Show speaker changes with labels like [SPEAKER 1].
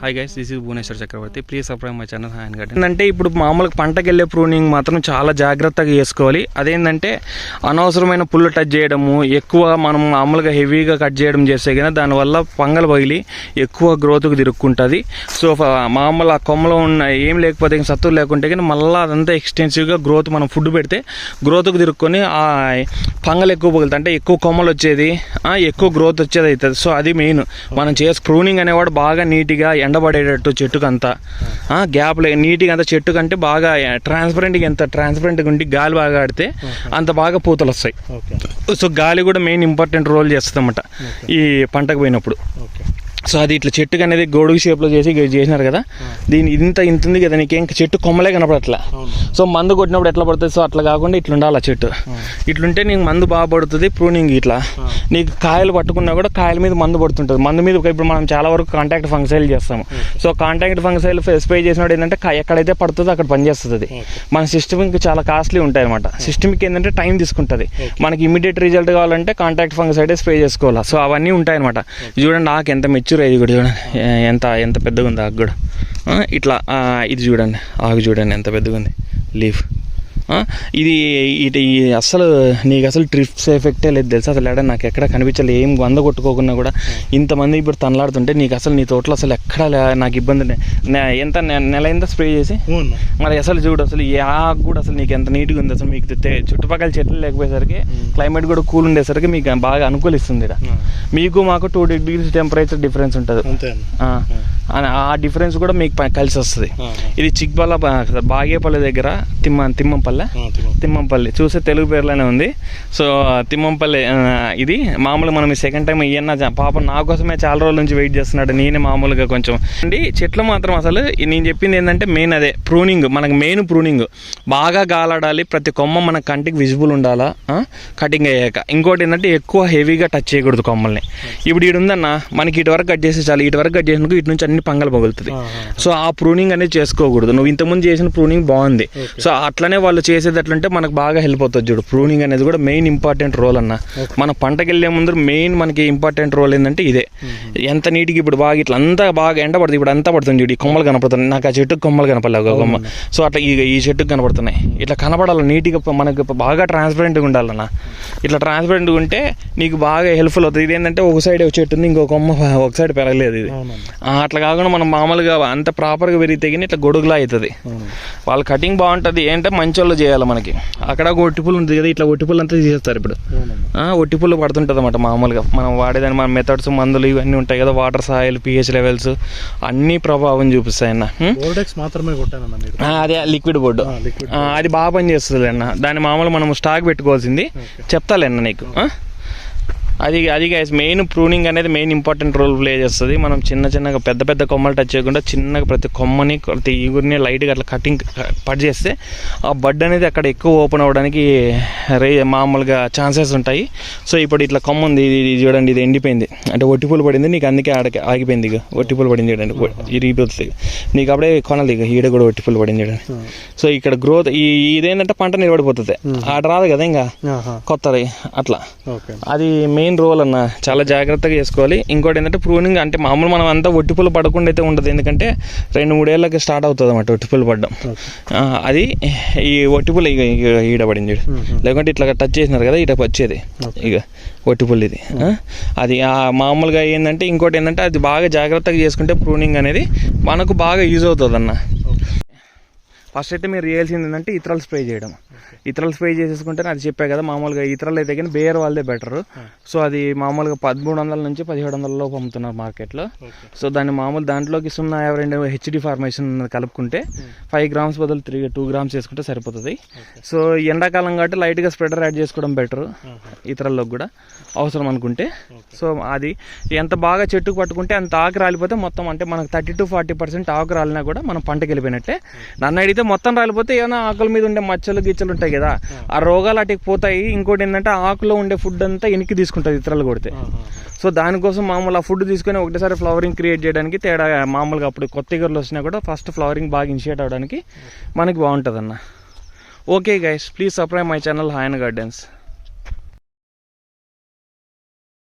[SPEAKER 1] Hi guys this is Bhuvaneshwar Chakravarthi please subscribe my channel hi garden అంటే ఇప్పుడు మామూలుగా పంటకి వెళ్ళే ప్రూనింగ్ మాత్రం చాలా జాగ్రత్తగా చేసుకోవాలి. అదేంటంటే అనవసరమైన పుల్లు టచ్ చేయడము ఎక్కువ మనం మామూలుగా హెవీగా కట్ చేయడం చేస్తే కానీ దానివల్ల పంగలు పగిలి ఎక్కువ గ్రోత్కి తిరుక్కుంటుంది. సో మామూలు ఆ కొమ్మలో ఉన్న ఏం లేకపోతే ఇంకా లేకుంటే కానీ మళ్ళీ అదంతా ఎక్స్టెన్సివ్గా గ్రోత్ మనం ఫుడ్ పెడితే గ్రోత్కి తిరుక్కొని ఆ పంగలు ఎక్కువ పగులుతాయి. అంటే ఎక్కువ కొమ్మలు వచ్చేది ఎక్కువ గ్రోత్ వచ్చేది అవుతుంది సో అది మెయిన్ మనం చేసి ప్రూనింగ్ అనేవాడు బాగా నీట్గా ఎండబడేటట్టు చెట్టుకు అంతా గ్యాప్ నీట్గా అంతా చెట్టు కంటే బాగా ట్రాన్స్పరెంట్గా ఎంత ట్రాన్స్పరెంట్గా ఉండి గాలి బాగా ఆడితే అంత బాగా పూతలు వస్తాయి. సో గాలి కూడా మెయిన్ ఇంపార్టెంట్ రోల్ చేస్తుంది అన్నమాట ఈ పంటకు పోయినప్పుడు.
[SPEAKER 2] ఓకే
[SPEAKER 1] సో అది ఇట్లా చెట్టుకు అనేది గొడుగు షేప్లో చేసి చేసినారు కదా. దీని ఇంత ఇంత ఉంది కదా నీకు ఇంకా చెట్టు కొమ్మలే కనపడట్లా.
[SPEAKER 2] అవును.
[SPEAKER 1] సో మందు కొట్టినప్పుడు ఎట్లా పడుతుంది? సో అట్లా కాకుండా ఇట్లా ఉండాలి ఆ చెట్టు. ఇట్లుంటే నీకు మందు బాగా పడుతుంది ప్రూనింగ్ ఇట్లా. నీకు కాయలు పట్టుకున్నా కూడా కాయల మీద మందు పడుతుంటుంది. మందు మీద ఇప్పుడు మనం చాలా వరకు కాంటాక్ట్ ఫంక్సైల్ చేస్తాము. సో కాంటాక్ట్ ఫంక్సైల్ స్ప్రే చేసినప్పుడు ఏంటంటే ఎక్కడైతే పడుతుందో అక్కడ పనిచేస్తుంది అది మన సిస్టమిక్ చాలా కాస్ట్లీ ఉంటాయి అనమాట సిస్టమిక్ ఏంటంటే టైం తీసుకుంటుంది. మనకి ఇమీడియట్ రిజల్ట్ కావాలంటే కాంటాక్ట్ ఫంగసైడ్ స్ప్రే చేసుకోవాలి. సో అవన్నీ ఉంటాయి అనమాట చూడండి ఆకు ఎంత మెచ్యూర్ ఇది కూడా చూడండి. ఎంత ఎంత పెద్దగా ఉంది ఆకు కూడా. ఇట్లా ఇది చూడండి. ఆకు చూడండి ఎంత పెద్దగా ఉంది లీఫ్. ఇది ఇది ఈ అసలు నీకు అసలు ట్రిప్స్ ఎఫెక్టే లేదు తెలుసా అసలు ఎక్కడ నాకు ఎక్కడ కనిపించలేదు ఏం వంద కొట్టుకోకుండా కూడా. ఇంతమంది ఇప్పుడు తనలాడుతుంటే నీకు అసలు నీ తోటలో అసలు ఎక్కడ నాకు ఇబ్బంది ఎంత నెల ఎంత స్ప్రే చేసి? మరి అసలు చూడు అసలు ఈ ఆకు కూడా అసలు నీకు ఎంత నీట్గా ఉంది అసలు మీకు చుట్టుపక్కల చెట్లు లేకపోయేసరికి క్లైమేట్ కూడా కూల్ ఉండేసరికి మీకు బాగా అనుకూలిస్తుంది. మీకు మాకు టూ డిగ్రీస్ టెంపరేచర్ డిఫరెన్స్ ఉంటుంది. ఆ, డిఫరెన్స్ కూడా మీకు కలిసి వస్తుంది. ఇది చిక్బల్ల బాగేపల్లి దగ్గర తిమ్మ తిమ్మంపల్లె. తిమ్మంపల్లి. చూస్తే తెలుగు పేర్లోనే ఉంది. సో తిమ్మంపల్లి ఇది మామూలుగా మనం సెకండ్ టైం ఇయ్యన్న పాపం నా కోసమే చాలా రోజుల నుంచి వెయిట్ చేస్తున్నాడు. నేనే మామూలుగా కొంచెం. అండి చెట్లు మాత్రం అసలు ఈ నేను చెప్పింది ఏంటంటే మెయిన్ అదే. ప్రూనింగ్ మనకు మెయిన్ ప్రూనింగ్ బాగా గాలాడాలి. ప్రతి కొమ్మ మన కంటికి విజిబుల్ ఉండాలా? కటింగ్ అయ్యాక. ఇంకోటి ఏంటంటే ఎక్కువ హెవీగా టచ్ చేయకూడదు కొమ్మల్ని. ఇప్పుడు ఇటు ఉందన్న మనకి ఇటు వరకు కట్ చేసి చాలు. ఇటు వరకు కట్ చేసినందుకు ఇటు నుంచి అన్ని పంగలు పగులుతుంది. సో ఆ ప్రూనింగ్ అనేది చేసుకోకూడదు. నువ్వు ఇంతకుముందు చేసిన ప్రూనింగ్ బాగుంది. సో అట్లనే వాళ్ళు చేసేది ఎట్లంటే మనకు బాగా హెల్ప్ అవుతుంది చూడు. ప్రూనింగ్ అనేది కూడా మెయిన్ ఇంపార్టెంట్ రోల్ అన్న. మన పంటకి వెళ్ళే ముందు మెయిన్ మనకి ఇంపార్టెంట్ రోల్ ఏంటంటే ఇదే. ఎంత నీటికి ఇప్పుడు బాగా ఇట్లా అంతా బాగా ఎండ పడుతుంది. ఇప్పుడు అంతా పడుతుంది చూడు. ఈ కొమ్మలు కనపడుతున్నాయి. నాకు ఆ చెట్టుకు కొమ్మలు కనపడలేదు ఒక కొమ్మ. సో అట్లా ఈ ఈ చెట్టుకు కనపడుతున్నాయి. ఇట్లా కనపడాలి. నీట్గా మనకి బాగా ట్రాన్స్పరెంట్గా ఉండాలన్న. ఇట్లా ట్రాన్స్పరెంట్గా ఉంటే నీకు బాగా హెల్ప్ఫుల్ అవుతుంది. ఇది ఏంటంటే ఒక సైడ్ చెట్టు ఉంది. ఇంకో కొమ్మ ఒక సైడ్ పెరగలేదు ఇది. అట్లా కాకుండా మనం మామూలుగా అంత ప్రాపర్గా పెరిగితే కానీ ఇట్లా గొడుగులా అవుతుంది. వాళ్ళ కటింగ్ బాగుంటుంది. ఏంటంటే మంచి వాళ్ళు చేయాలి మనకి. అక్కడ ఒక ఒట్టిపుల్ ఉంది కదా ఇట్లా ఒట్టిపుల్ అంతా తీసేస్తారు ఇప్పుడు. ఒట్టిపుల్లు పడుతుంటుంది అన్నమాట మామూలుగా. మనం వాడేదాన్ని మన మెథడ్స్ మందులు ఇవన్నీ ఉంటాయి కదా వాటర్ సాయిల్ పిహెచ్ లెవెల్స్ అన్నీ ప్రభావం చూపిస్తాయి అన్న.
[SPEAKER 2] మాత్రమే
[SPEAKER 1] అదే లిక్విడ్ బోర్డు అది బాగా పనిచేస్తుంది అన్న. దాన్ని మామూలు మనం స్టాక్ పెట్టుకోవాల్సింది. చెప్తాలే అన్న నీకు? అది అది గైస్ మెయిన్ ప్రూనింగ్ అనేది మెయిన్ ఇంపార్టెంట్ రోల్ ప్లే చేస్తుంది. మనం చిన్న చిన్నగా పెద్ద పెద్ద కొమ్మలు టచ్ చేయకుండా చిన్నగా ప్రతి కొమ్మని ప్రతి ఈగురిని లైట్గా అట్లా కటింగ్ కట్ చేస్తే ఆ బడ్ అనేది అక్కడ ఎక్కువ ఓపెన్ అవ్వడానికి రే మామూలుగా ఛాన్సెస్ ఉంటాయి. సో ఇప్పుడు ఇట్లా కొమ్మ ఉంది ఇది చూడండి ఇది ఎండిపోయింది. అంటే ఒట్టిపూలు పడింది నీకు అందుకే ఆడకి ఆగిపోయింది ఇక ఒట్టిపూలు పడింది చూడండి ఇరిగిపోతుంది నీకు అప్పుడే కొనాలి ఇక ఈడ కూడా ఒట్టిపూలు పడింది చూడండి. సో ఇక్కడ గ్రోత్ ఈ ఇదేంటంటే పంట నిలబడిపోతుంది. ఆడ రాదు కదా ఇంకా? కొత్తది అట్లా. అది మెయిన్ రోల్ అన్న చాలా జాగ్రత్తగా చేసుకోవాలి. ఇంకోటి ఏంటంటే ప్రూనింగ్ అంటే మామూలు మనం అంతా ఒట్టిపులు పడకుండా అయితే ఉండదు. ఎందుకంటే రెండు మూడేళ్ళకి స్టార్ట్ అవుతుంది అన్నమాట ఒట్టిపులు పడడం. అది ఈ ఒట్టిపులు ఇక ఇక ఈడ పడింది చూడు. లేకుంటే ఇట్లా టచ్ చేసినారు కదా ఇట వచ్చేది ఇక ఒట్టిపుల్ ఇది? అది మామూలుగా ఏంటంటే ఇంకోటి ఏంటంటే అది బాగా జాగ్రత్తగా చేసుకుంటే ప్రూనింగ్ అనేది మనకు బాగా యూజ్ అవుతుంది అన్న ఫస్ట్ అయితే మీరు చేయాల్సింది ఏంటంటే ఇతరాలు స్ప్రే చేయడం. ఇతరాలు స్ప్రే చేసేసుకుంటే అది చెప్పా కదా మామూలుగా ఇతరాలు అయితే కానీ బేర్ వాళ్ళదే బెటర్ సో అది మామూలుగా పదమూడు వందల నుంచి పదిహేడు వందల లోపు అమ్ముతున్నారు మార్కెట్లో. సో దాన్ని మామూలు దాంట్లోకి సున్నా రెండు హెచ్డి ఫార్మేషన్ కలుపుకుంటే ఫైవ్ గ్రామ్స్ బదులు త్రీ టూ గ్రామ్స్ వేసుకుంటే సరిపోతుంది. సో ఎండాకాలం కాబట్టి లైట్గా స్ప్రెడర్ యాడ్ చేసుకోవడం బెటర్ ఇతరులకు కూడా అవసరం అనుకుంటే. సో అది ఎంత బాగా చెట్టుకు పట్టుకుంటే అంత ఆకు రాలిపోతే మొత్తం అంటే మనకు థర్టీ టు ఫార్టీ పర్సెంట్ ఆకు రాలినా కూడా మనం పంటకి వెళ్ళిపోయినట్టే. నన్ను అడిగితే మొత్తం రాలిపోతే ఏమైనా ఆకుల మీద ఉండే మచ్చలు గిచ్చలు ఉంటాయి కదా ఆ. రోగాలు అటుకి పోతాయి. ఇంకోటి ఏంటంటే ఆకులో ఉండే ఫుడ్ అంతా ఎనికి తీసుకుంటుంది ఇతరులు కొడితే. సో దానికోసం మామూలు ఆ ఫుడ్ తీసుకొని ఒకటేసారి ఫ్లవరింగ్ క్రియేట్ చేయడానికి తేడా మామూలుగా అప్పుడు కొత్త ఇగర్లు వచ్చినా కూడా ఫస్ట్ ఫ్లవరింగ్ బాగా ఇనిషియేట్ అవ్వడానికి మనకి బాగుంటుంది అన్న okay guys please subscribe my channel hi gardens